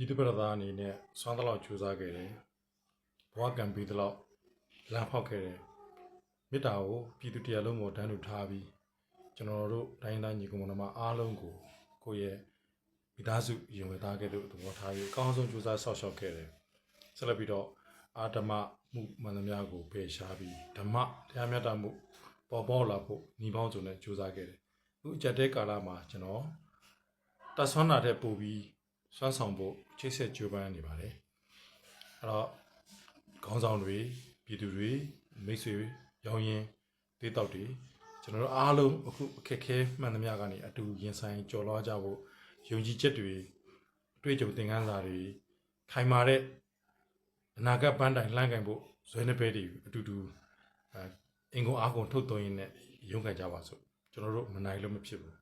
ပြည်သူ့ပြည်သားအနေနဲ့စွမ်းသလောက်ကြိုးစားခဲ့တယ်ဘဝကံပြီးသလောက်လမ်းဖောက်ခဲ့တယ်မေတ္တာကိုပြည်သူတရားလုံးကိုတန်းတူထားပြီးကျွန်တော်တို့တိုင်းသားညီကောင်မတို့အားလုံးကိုကိုယ့်ရဲ့မိသားစုယုံဝယ်သားခဲ့တဲ့သဘောထားပြီးအကောင်းဆုံးကြိုးစားဆောက်ရှောက်ခဲ့တယ်ဆက်လက်ပြီးတော့အာဓမ္မမှုမှန်သမျှကိုပယ်ရှားပြီးဓမ္မတရားမျှတမှုပေါ်ပေါက်လာဖို့ညီပေါင်းစုံနဲ့ကြိုးစားခဲ့တယ်အခုအကြက်တဲ့ကာလမှာကျွန်တော်တဆွမ်းနာတဲ့ပို့ပြီး စွမ်းဆောင်ဖို့ချိတ်ဆက်ကြိုးပမ်းနေပါတယ်အဲ့တော့ခေါင်းဆောင်တွေပြည်သူတွေမိတ်ဆွေရောင်းရင်ဒေးတောက်တွေကျွန်တော်တို့အားလုံးအခုအခက်ခဲမှန်သမျှကနေအတူရင်ဆိုင်ကြော်လွှားကြဖို့ယုံကြည်ချက်တွေအတွေ့အကြုံသင်ခန်းစာတွေခိုင်မာတဲ့အနာဂတ်ပန်းတိုင်လှမ်းကင်ဖို့ဇွဲနှပဲတွေအတူတူအဲအင်ကုန်အားကုန်ထုတ်သွင်းရင်းနဲ့ရုန်းကန်ကြပါစို့ကျွန်တော်တို့မနိုင်လို့မဖြစ်ဘူး